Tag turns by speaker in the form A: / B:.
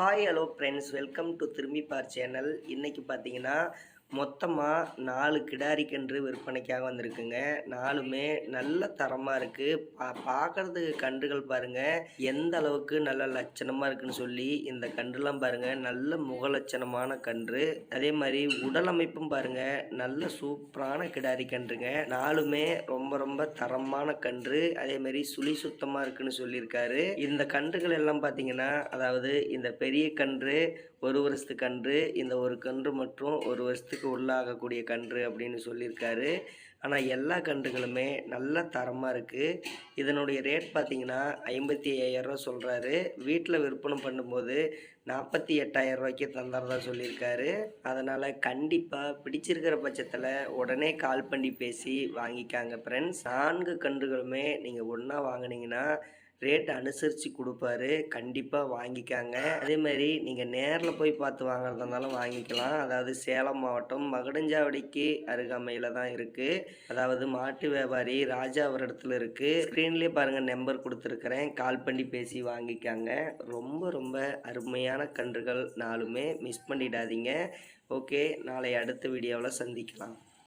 A: Hi hello friends welcome to திரும்பி பார் channel இன்னைக்கு பார்த்தீங்கன்னா மொத்தமாக நாலு கிடாரி கன்று விற்பனைக்காக வந்திருக்குங்க. நாலுமே நல்ல தரமாக இருக்குது பா பார்க்குறதுக்கு கன்றுகள் பாருங்கள் எந்த அளவுக்கு நல்ல லட்சணமாக இருக்குன்னு சொல்லி இந்த கன்றுலாம் பாருங்கள் நல்ல முகலட்சணமான கன்று. அதே மாதிரி உடல் அமைப்பும் பாருங்கள் நல்ல சூப்பரான கிடாரி கன்றுங்க. நாலுமே ரொம்ப ரொம்ப தரமான கன்று. அதே மாதிரி சுழி சுத்தமாக இருக்குன்னு சொல்லியிருக்காரு. இந்த கன்றுகள் எல்லாம் பார்த்தீங்கன்னா அதாவது இந்த பெரிய கன்று ஒரு வருஷத்து கன்று இந்த ஒரு கன்று மற்றும் ஒரு வருஷத்துக்கு உள்ளாகக்கூடிய கன்று அப்படின்னு சொல்லியிருக்காரு. ஆனால் எல்லா கன்றுகளுமே நல்ல தரமாக இருக்குது இதனுடைய ரேட் பார்த்திங்கன்னா ஐம்பத்தி ஐயாயிரரூவா சொல்கிறாரு வீட்டில் விற்பனை பண்ணும்போது நாற்பத்தி எட்டாயிரம் ரூபாய்க்கு தந்துடுறதா சொல்லியிருக்காரு. அதனால் கண்டிப்பாக பிடிச்சிருக்கிற பட்சத்தில் உடனே கால் பண்ணி பேசி வாங்கிக்காங்க ஃப்ரெண்ட்ஸ் நான்கு கன்றுகளுமே நீங்கள் ஒன்றா வாங்கினீங்கன்னா ரேட் அனுசரித்து கொடுப்பாரு. கண்டிப்பாக வாங்கிக்காங்க. அதே மாதிரி நீங்கள் நேரில் போய் பார்த்து வாங்குறதா இருந்தாலும் வாங்கிக்கலாம். அதாவது சேலம் மாவட்டம் மகுடஞ்சாவடிக்கு அருகாமையில் தான் இருக்குது அதாவது மாட்டு வியாபாரி ராஜா ஒரு இடத்துல இருக்குது ஸ்க்ரீன்லேயே பாருங்கள் நம்பர் கொடுத்துருக்குறேன். கால் பண்ணி பேசி வாங்கிக்காங்க. ரொம்ப ரொம்ப அருமையான கன்றுகள் நாளுமே மிஸ் பண்ணிடாதீங்க. ஓகே நாளை அடுத்த வீடியோவில் சந்திக்கலாம்.